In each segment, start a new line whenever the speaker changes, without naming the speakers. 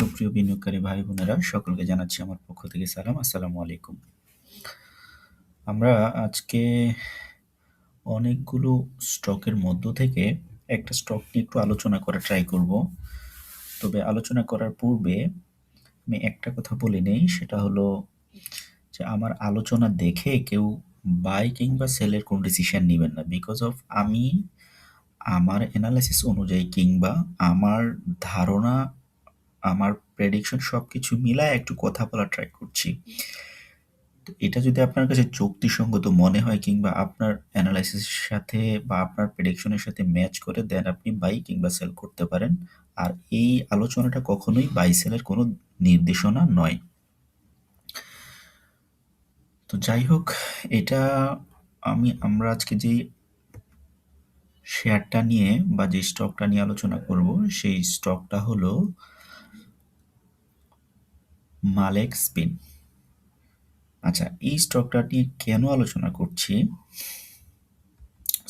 সুপ্রিয় বিনিয়োগকারী ভাই বোনেরা, সকলকে জানাচ্ছি আমার পক্ষ থেকে সালাম। আসসালামু আলাইকুম। আমরা আজকে অনেকগুলো স্টকের মধ্য থেকে একটা স্টক নিয়ে একটু আলোচনা করা ট্রাই করব। তবে আলোচনা করার পূর্বে আমি একটা কথা বলে নেই, সেটা হলো যে আমার আলোচনা দেখে কেউ বাই কিংবা সেলের কোন ডিসিশন নেবেন না। বিকজ অফ আমি আমার অ্যানালাইসিস অনুযায়ী কিংবা আমার ধারণা আমার প্রেডিকশন সব কিছু মিলায় একটু কথা বলা ট্রাই করছি। তো এটা যদি আপনার কাছে যুক্তিসঙ্গত মনে হয় কিংবা আপনার অ্যানালাইসিসের সাথে বা আপনার প্রেডিকশনের সাথে ম্যাচ করে দেন আপনি বাই কিংবা সেল করতে পারেন। আর এই আলোচনাটা কখনোই বাই সেলের কোনো নির্দেশনা নয়। তো যাই হোক, এটা আমি, আমরা আজকে যে শেয়ারটা নিয়ে বা যে স্টকটা নিয়ে আলোচনা করব, সেই স্টকটা হলো মালেক স্পিন। আচ্ছা এই স্টকটা নিয়ে কেন আলোচনা করছি?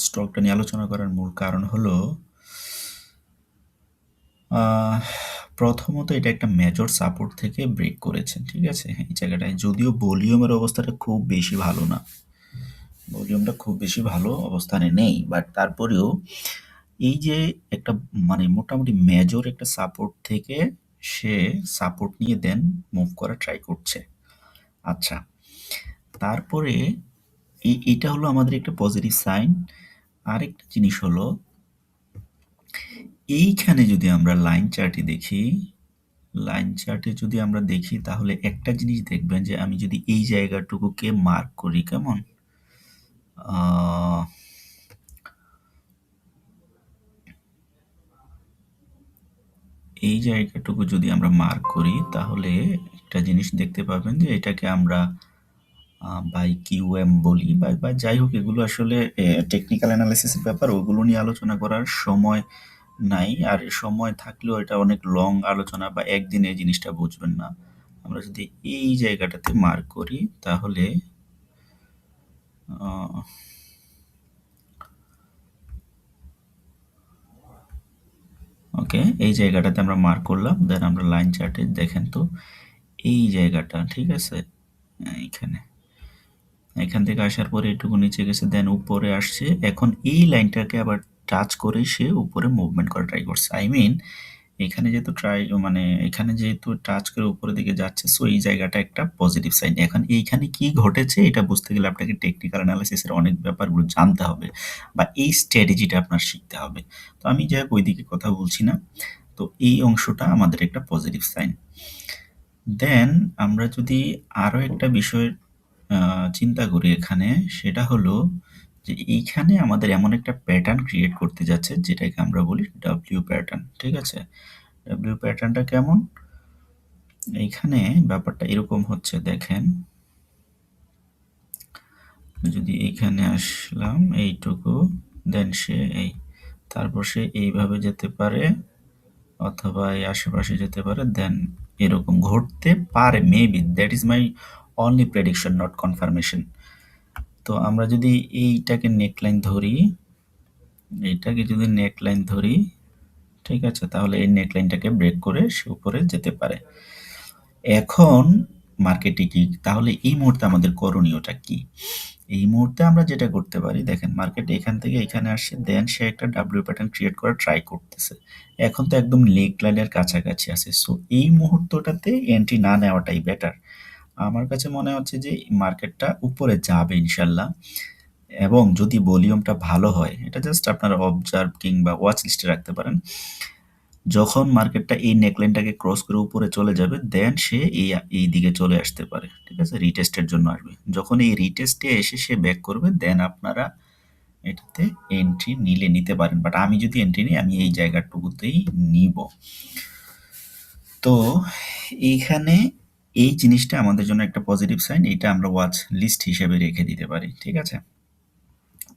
স্টকটা নিয়ে আলোচনা করার মূল কারণ হলো প্রথমত এটা একটা মেজর সাপোর্ট থেকে ব্রেক করেছে, ঠিক আছে? এই জায়গাটায় যদিও ভলিউমের অবস্থাটা খুব বেশি ভালো না। ভলিউমটা খুব বেশি ভালো অবস্থানে নেই বাট তারপরেও এই যে একটা মানে মোটামুটি মেজর একটা সাপোর্ট থেকে সে সাপোর্ট নিয়ে দেন মুভ করা ট্রাই করছে। আচ্ছা তারপরে এটা হলো আমাদের একটা পজিটিভ সাইন আরেকটা জিনিস হলো, এইখানে যদি আমরা লাইন চার্টে দেখি লাইন চার্টে যদি আমরা দেখি, তাহলে একটা জিনিস দেখবেন যে আমি যদি এই জায়গাটুকুকে মার্ক করি, কেমন? এই জায়গাটুকু যদি আমরা মার্ক করি, তাহলে একটা জিনিস দেখতে পাবেন যে এটাকে আমরা বাই কিউএম বলি বা বা যাই হোক, এগুলো আসলে টেকনিক্যাল অ্যানালাইসিসের ব্যাপার, ওগুলো নিয়ে আলোচনা করার সময় নাই। আর সময় থাকলেও এটা অনেক লং আলোচনা বা একদিনে এই জিনিসটা বুঝবেন না। আমরা যদি এই জায়গাটাতে মার্ক করি, তাহলে ওকে এই জায়গাটাতে আমরা মার্ক করলাম দেন আমরা লাইন চার্টে দেখেন তো, এই জায়গাটা, ঠিক আছে? এইখানে। এখান থেকে আসার পরে এটুকু নিচে গেছে দেন উপরে আসছে। এখন এই লাইনটাকে আবার টাচ করে সে উপরে মুভমেন্ট করা ট্রাই করছে। আই মিন এখানে যেহেতু ট্রাই মানে এখানে যেহেতু টাচ করে উপরের দিকে যাচ্ছে সো এই জায়গাটা একটা পজিটিভ সাইন এখন এইখানে কি ঘটেছে এটা বুঝতে গেলে আপনাকে টেকনিক্যাল অ্যানালাইসিসের অনেক ব্যাপারগুলো জানতে হবে বা এই স্ট্র্যাটেজিটা আপনার শিখতে হবে। তো আমি যাই ওই দিকে কথা বলছি না। তো এই অংশটা আমাদের একটা পজিটিভ সাইন দেন আমরা যদি আরও একটা বিষয় চিন্তা করি এখানে, সেটা হলো যে এইখানে আমাদের এমন একটা প্যাটার্ন ক্রিয়েট করতে যাচ্ছে, যেটাকে আমরা বলি ডাব্লিউ প্যাটার্ন ঠিক আছে? ডাব্লিউ প্যাটার্নটা কেমন? এইখানে ব্যাপারটা এরকম হচ্ছে, দেখেন। যদি এইখানে আসলাম, এইটুকু দেন সে এই। তারপর সে এইভাবে যেতে পারে, অথবা এই আশেপাশে যেতে পারে দেন এরকম ঘটতে পারে maybe that is my only prediction not confirmation তো আমরা যদি এইটাকে নেকলাইন ধরি, এইটাকে যদি নেকলাইন ধরি, ঠিক আছে, তাহলে এই নেকলাইনটাকে ব্রেক করে সে উপরে যেতে পারে। এখন মার্কেটে কি? তাহলে এই মুহূর্তে আমাদের করণীয়টা কি? এই মুহূর্তে আমরা যেটা করতে পারি, দেখেন মার্কেট এখান থেকে এখানে আসছে দেন সে একটা ডাব্লিউ প্যাটার্ন ক্রিয়েট করার ট্রাই করতেছে। এখন তো একদম লেক লাইনের কাছাকাছি আছে। সো এই মুহূর্তটাতে এন্ট্রি না নেওয়াটাই বেটার আমার কাছে মনে হচ্ছে যে মার্কেটটা উপরে যাবে ইনশাল্লাহ। এবং যদি ভলিউমটা ভালো হয়, এটা জাস্ট আপনারা অবজার্ভ কিংবা ওয়াচ লিস্টে রাখতে পারেন। যখন মার্কেটটা এই নেকলাইনটাকে ক্রস করে উপরে চলে যাবে দেন সে এই এই দিকে চলে আসতে পারে, ঠিক আছে? রিটেস্টের জন্য আসবে। যখন এই রিটেস্টে এসে সে ব্যাক করবে দেন আপনারা এটাতে এন্ট্রি নিলে নিতে পারেন। বাট আমি যদি এন্ট্রি নিই, আমি এই জায়গাটুকুতেই নিব। তো, এইখানে এই জিনিসটা আমাদের জন্য একটা পজিটিভ সাইন এটা আমরা ওয়াচ লিস্ট হিসেবে রেখে দিতে পারি, ঠিক আছে?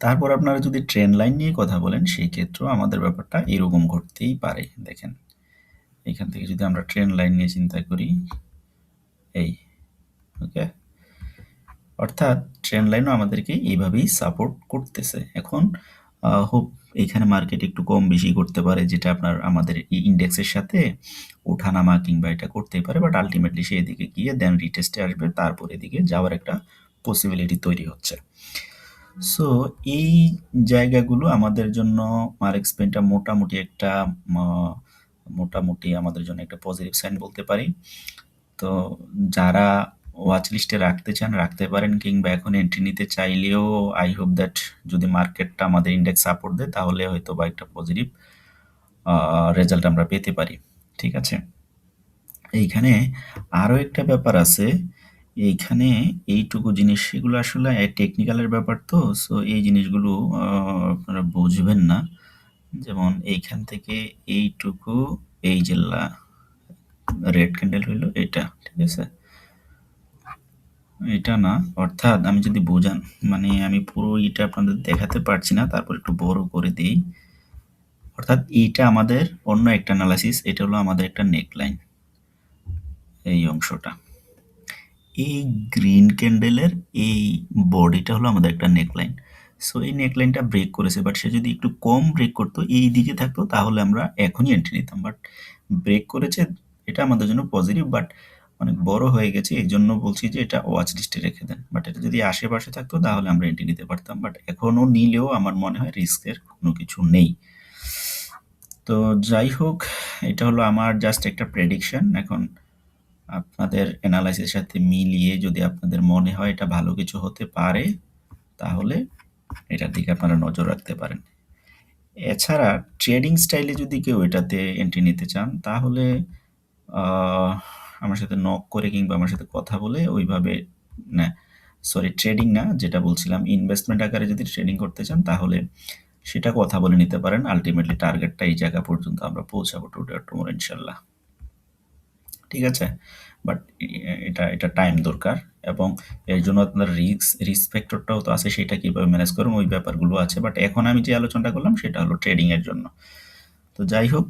তারপর আপনারা যদি ট্রেন লাইন নিয়ে কথা বলেন, সেই ক্ষেত্রেও আমাদের ব্যাপারটা এরকম ঘটতেই পারে, দেখেন। এখান থেকে যদি আমরা ট্রেন লাইন নিয়ে চিন্তা করি, এই ওকে অর্থাৎ ট্রেন লাইনও আমাদেরকে এইভাবেই সাপোর্ট করতেছে। এখন হোপ এইখানে মার্কেট একটু কম বেশি করতে পারে, যেটা আপনার আমাদের ইন্ডেক্সের সাথে ওঠানামা কিংবা এটা করতেই পারে বাট আলটিমেটলি সেই দিকে গিয়ে দেন রিটেস্টে আসবে, তারপর এদিকে যাওয়ার একটা পসিবিলিটি তৈরি হচ্ছে। সো এই জায়গাগুলো আমাদের জন্য মার্ক স্পেনটা মোটামুটি একটা মোটামুটি আমাদের জন্য একটা পজিটিভ সাইন বলতে পারি। তো যারা ওয়াচ লিস্টে রাখতে চান, রাখতে পারেন কিংবা এখন এন্ট্রি নিতে চাইলেও আই হোপ দ্যাট যদি মার্কেটটা আমাদের ইন্ডেক্স সাপোর্ট দেয়, তাহলে হয়তো বা একটা পজিটিভ রেজাল্ট আমরা পেতে পারি। ঠিক আছে? এইখানে আরও একটা ব্যাপার আছে। এইখানে এইটুকু জিনিস সেগুলো আসলে টেকনিক্যালের ব্যাপার তো সো এই জিনিসগুলো আপনারা বুঝবেন না। যেমন এইখান থেকে এইটুকু, এই জেলা রেড ক্যান্ডেল হইল, এটা, ঠিক আছে? এটা না, অর্থাৎ আমি যদি বোঝান মানে আমি পুরো এটা আপনাদের দেখাতে পারছি না, তারপর একটু বড় করে দিই। অর্থাৎ এটা আমাদের অন্য একটা অ্যানালাইসিস এটা হলো আমাদের একটা নেকলাইন এই অংশটা। এই গ্রিন ক্যান্ডেলের এই বডিটা হলো আমাদের একটা নেকলাইন সো এই নেকলাইনটা ব্রেক করেছে বাট সে যদি একটু কম ব্রেক করতো, এই দিকে থাকতো, তাহলে আমরা এখনই এন্ট্রি নিতাম। বাট ব্রেক করেছে, এটা আমাদের জন্য পজিটিভ বাট অনেক বড় হয়ে গেছে, এই জন্য বলছি যে এটা ওয়াচ লিস্টে রেখে দেন। বাট এটা যদি আশেপাশে থাকতো, তাহলে আমরা এন্ট্রি নিতে পারতাম। বাট এখনও নিলেও আমার মনে হয় রিস্কের কোনো কিছু নেই। তো যাই হোক, এটা হলো আমার জাস্ট একটা প্রেডিকশন এখন আপনাদের অ্যানালাইসিসের সাথে মিলিয়ে যদি আপনাদের মনে হয় এটা ভালো কিছু হতে পারে, তাহলে এটার দিকে আপনারা নজর রাখতে পারেন। এছাড়া ট্রেডিং স্টাইলে যদি কেউ এটাতে এন্ট্রি নিতে চান, তাহলে আমার সাথে নক করে কিংবা আমার সাথে কথা বলে ওইভাবে, না সরি ট্রেডিং না, যেটা বলছিলাম ইনভেস্টমেন্ট আকারে যদি ট্রেডিং করতে চান, তাহলে সেটা কথা বলে নিতে পারেন। আলটিমেটলি টার্গেটটা এই জায়গা পর্যন্ত আমরা পৌঁছাবো টুডে টুমোর ইনশাল্লাহ ঠিক আছে? বাট এটা এটা টাইম দরকার এবং এর জন্য আপনার রিস্ক রিস্ক ফ্যাক্টরটাও তো আছে, সেটা কীভাবে ম্যানেজ করুন ওই ব্যাপারগুলো আছে। বাট এখন আমি যে আলোচনাটা করলাম, সেটা হলো ট্রেডিংয়ের জন্য। তো যাই হোক